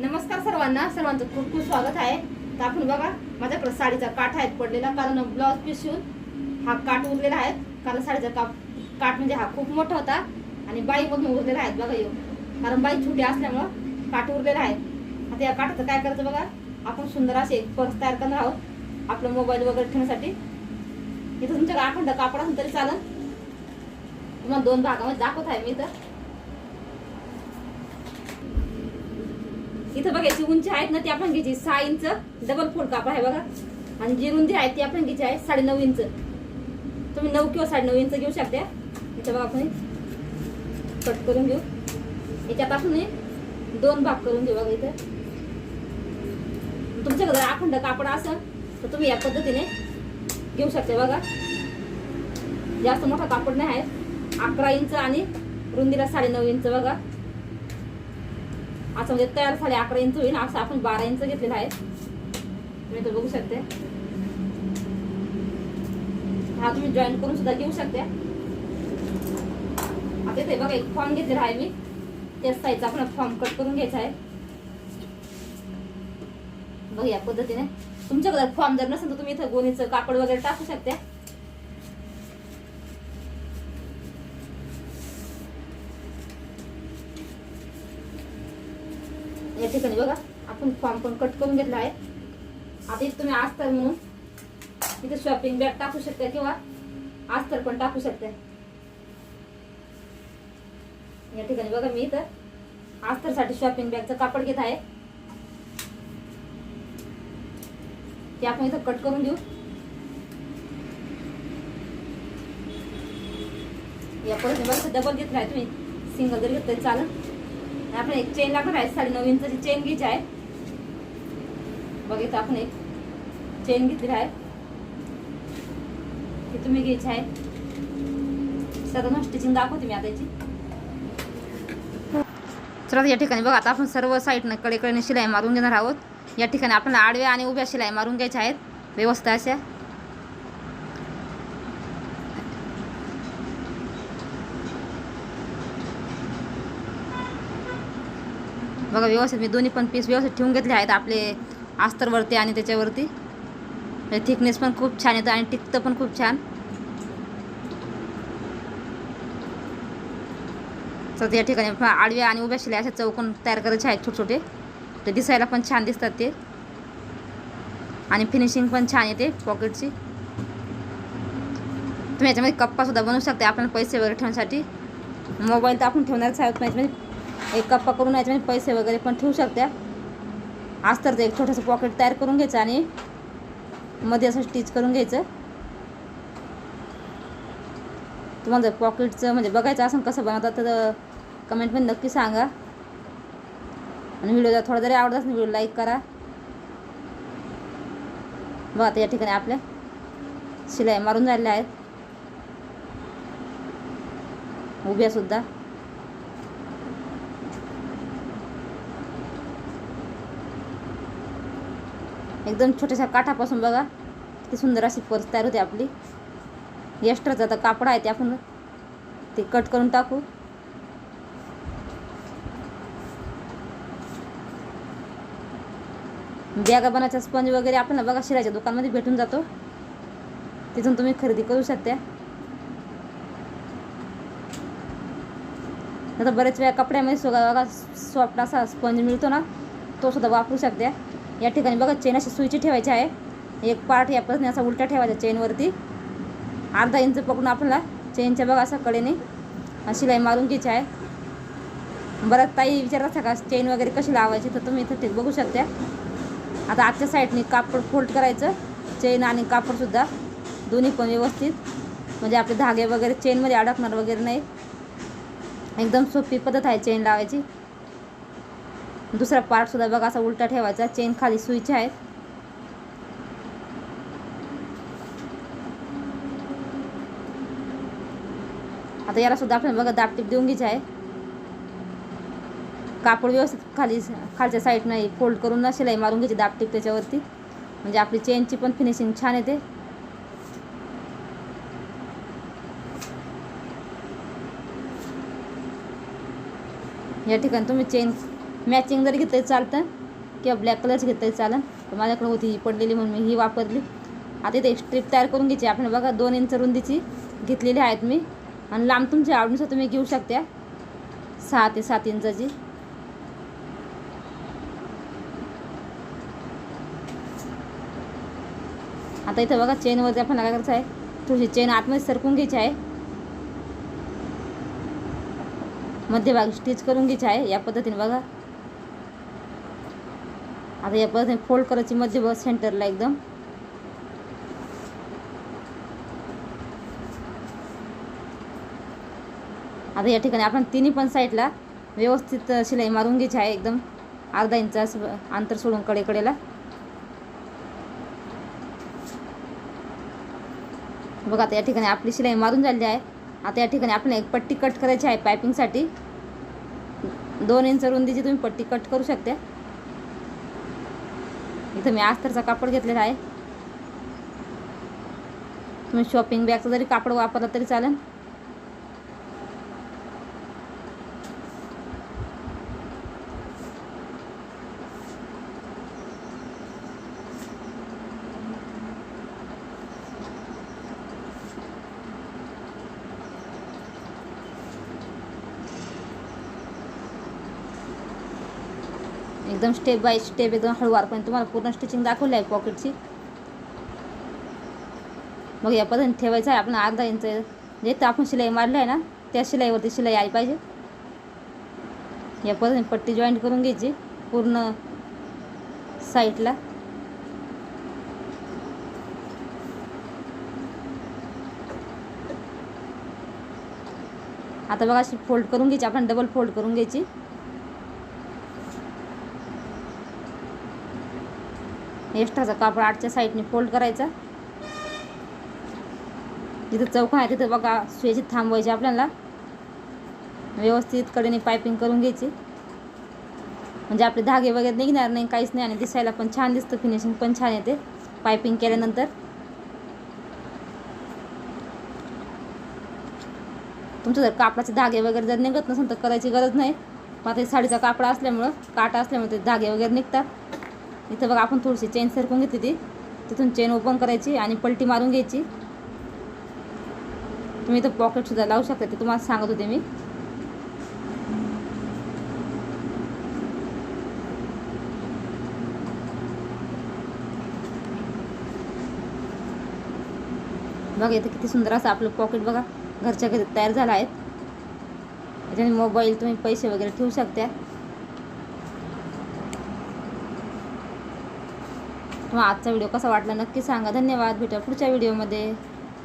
नमस्कार सर्वांना. सर्वांचं खूप खूप स्वागत आहे. तर आपण बघा माझ्याकडे साडीचा काठ आहे पडलेला कारण ब्लाऊज पीस शिवून हा काठ उरलेला आहे. कारण साडीचा काप काठ म्हणजे हा खूप मोठा होता आणि बाईमधून उरलेला आहे बघा येऊ कारण बाई छोटी असल्यामुळं काठ उरलेला आहे. आता या काठाचं काय करायचं बघा? आपण सुंदर असे एक पर्स तयार करणार आहोत. आपलं मोबाईल वगैरे ठेवण्यासाठी. इथं तुमच्याकडे अखंड कापड असेल तरी चालेल. तुम्हाला दोन भागामध्ये दाखवत आहे मी तर इथं बघा बघायची उंची आहेत ना ती आपण घ्यायची सहा इंच डबल फोल्ड कापड आहे बघा. आणि जी रुंदी आहे ती आपण घ्यायची आहे साडे नऊ इंच. तुम्ही नऊ किंवा साडे नऊ इंच घेऊ शकता. इथं बघा आपण. कट करून घेऊ. याच्यात आपण दोन भाग करून घेऊ बघा इथं. तुमच्याकडे अखंड कापड असेल तर तुम्ही या पद्धतीने घेऊ शकता बघा. जास्त मोठा कापड नाही आहे. अकरा इंच आणि रुंदीला साडे नऊ इंच बघा. असं म्हणजे तयार झाले अकरा इंच होईल असं आपण बारा इंच घेतलेलं आहे. तुम्ही तर बघू शकते. हा तुम्ही जॉईन करून सुद्धा घेऊ शकते. आता ते बघा एक फॉर्म घेतलेला आहे मी. त्याच साईजचा आपण फॉर्म कट करून घ्यायचा आहे. बघ या पद्धतीने. तुमच्याकडे फॉर्म जर नसेल तर तुम्ही इथं गोणीचं कापड वगैरे टाकू शकते. ठिकाणी बघा. आपण फॉर्म पण कट करून घेतला आहे. आता इथे तुम्ही आस्तर म्हणून इथे शॉपिंग बॅग टाकू शकता किंवा आस्तर पण टाकू शकता. या ठिकाणी बघा मी इथं आस्तरसाठी शॉपिंग बॅगचं कापड घेत आहे. ते आपण इथं कट करून घेऊ या परत बघा डबल घेतला आहे तुम्ही. सिंगल जरी घेतलं चालेल. आपण एक चेन लागणार आहे साडी नवीन इंचाची चेन घ्यायची आहे. बघितलं आपण एक चेन घेतली आहे हे तुम्ही घ्यायची आहे. सर्व स्टिचिंग दाखवते मी आता याची. तर या ठिकाणी बघा आता आपण सर्व साईडनं कडेकडेने शिलाई मारून घेणार आहोत. या ठिकाणी आपण आडव्या आणि उभ्या शिलाई मारून घ्यायच्या आहेत. व्यवस्था अशा. बघा व्यवस्थित मी दोन्ही पण पीस व्यवस्थित ठेवून घेतले आहेत आपले अस्तरवरती आणि त्याच्यावरती. थिकनेस पण खूप छान येतं आणि टिकतं पण खूप छान. तर या ठिकाणी आडव्या आणि उभ्या शिल्या असे चौकोन तयार करायचे आहेत छोटे छोटे ते दिसायला पण छान दिसतात ते. आणि फिनिशिंग पण छान येते पॉकेटची तुम्ही याच्यामध्ये कप्पासुद्धा बनवू शकते आपल्याला पैसे वगैरे ठेवण्यासाठी. मोबाईल तर आपण ठेवणारच आहोत याच्यामध्ये एक कप्पा करून याच्यामध्ये पैसे वगैरे पण ठेवू अस तर एक छोटंसं पॉकेट तयार करून घ्यायचं आणि मध्ये असं स्टिच करून घ्यायचं. तुम्हाला जर पॉकेटचं म्हणजे बघायचं असं कसं बनवतात तर कमेंटमध्ये नक्की सांगा. आणि व्हिडिओ जर थोडा जरी आवडत असेल व्हिडिओ लाईक करा. बघा आता या ठिकाणी आपल्या शिलाई मारून झालेल्या आहेत. उभ्यासुद्धा एकदम छोट्याशा काठापासून बघा किती सुंदर अशी पर्स तयार होते आपली. एक्स्ट्राचा आता कापड आहे ते आपण ते कट करून टाकू. बॅगा बनायचा स्पंज वगैरे आपण बघा शिराच्या दुकानमध्ये भेटून जातो. तिथून तुम्ही खरेदी करू शकता. आता बरेच वेळा कपड्यामध्ये सुद्धा बघा सॉफ्ट असा स्पंज मिळतो ना तो सुद्धा वापरू शकता. या ठिकाणी बघा चेन अशी सुईची ठेवायची आहे. एक पार्ट या पद्धतीने असा उलटा ठेवायचा चेनवरती अर्धा इंच पकडून आपल्याला चेनच्या बघा असा कडेने शिलाई मारून घ्यायची आहे. बरं ताई विचारत का चेन वगैरे कशी लावायची तर तुम्ही इथं ते बघू शकता. आता आजच्या साईडने कापड फोल्ड करायचं. चेन आणि कापडसुद्धा दोन्ही पण व्यवस्थित. म्हणजे आपले धागे वगैरे चेनमध्ये अडकणार वगैरे नाही. एकदम सोपी पद्धत आहे चेन लावायची. दुसरा पार्टसुद्धा बघा असा उलटा ठेवायचा. चेन खाली स्विच आहेत. आता याला सुद्धा आपण बघा दापटीप देऊन घ्यायची आहे. कापड व्यवस्थित खाली खालच्या साईडनं फोल्ड करून ना शिलाई मारून घ्यायची दापटीप त्याच्यावरती. म्हणजे आपली चेनची पण फिनिशिंग छान येते. या ठिकाणी तुम्ही चेन मॅचिंग जरी घेतलं चालतं किंवा ब्लॅक कलरची घेतलं चालन तर माझ्याकडे होती ही पडलेली म्हणून मी ही वापरली. आता इथे स्ट्रीप तयार करून घ्यायची. आपण बघा दोन इंच रुंदीची घेतलेली आहेत मी. आणि लांब तुमच्या आवडीनुसार तुम्ही घेऊ शकता. सहा ते सात इंचाची. आता इथं बघा चेनवरती आपण काय करायचं आहे? थोडीशी चेन आतमध्ये सरकून घ्यायची आहे. मध्यभागी स्टिच करून घ्यायची आहे. या पद्धतीने बघा. आता या पद्धतीने फोल्ड करायची मध्य सेंटरला एकदम. आता या ठिकाणी आपण तिन्ही पण साईडला व्यवस्थित शिलाई मारून घ्यायची आहे एकदम. अर्धा इंच असं अंतर सोडून कडेकडेला. बघा आता या ठिकाणी आपली शिलाई मारून झालेली आहे. आता या ठिकाणी आपण एक पट्टी कट करायची आहे पायपिंगसाठी दोन इंच रुंदीची तुम्ही पट्टी कट करू शकता. इथं मी अस्तरचा कापड घेतलेला आहे. तुम्ही शॉपिंग बॅगचा जरी कापड वापरला तरी चालेल. एकदम स्टेप बाय स्टेप एकदम हळूवारपणे तुम्हाला पूर्ण स्टिचिंग दाखवली आहे पॉकेटची मग या पद्धतीने ठेवायचं आहे. आपण अर्धा इंच जे आपण शिलाई मारली आहे ना त्या शिलाईवरती शिलाई आली पाहिजे. या पद्धतीने पट्टी जॉईंट करून घ्यायची पूर्ण साईडला आता बघा अशी फोल्ड करून घ्यायची. आपण डबल फोल्ड करून घ्यायची. एक्स्ट्राचा कापड आठच्या साईडने फोल्ड करायचा. जिथं चौका आहे तिथं बघा सुयाची थांबवायची आपल्याला. व्यवस्थित कडेने पायपिंग करून घ्यायची. म्हणजे आपले धागे वगैरे निघणार नाही काहीच नाही आणि दिसायला पण छान दिसतं फिनिशिंग पण छान येते पायपिंग केल्यानंतर. तुमचं जर कापडाचे धागे वगैरे जर निघत नसेल तर करायची गरज नाही. मात्र साडीचा कापडा असल्यामुळं काटा असल्यामुळे ते धागे वगैरे निघतात. इथं बघा आपण थोडीशी चेन सरकून घेतली ती. तिथून चेन ओपन करायची आणि पलटी मारून घ्यायची. तुम्ही इथं पॉकेटसुद्धा लावू शकता. ते तुम्हाला सांगत होते मी. बघा इथं किती सुंदर असं आपलं पॉकेट बघा घरच्या घरी तयार झालं आहे. याच्याने मोबाईल तुम्ही पैसे वगैरे ठेवू शकता. मग आजचा व्हिडिओ कसा वाटला नक्की सांगा. धन्यवाद. भेटा पुढच्या व्हिडिओमध्ये.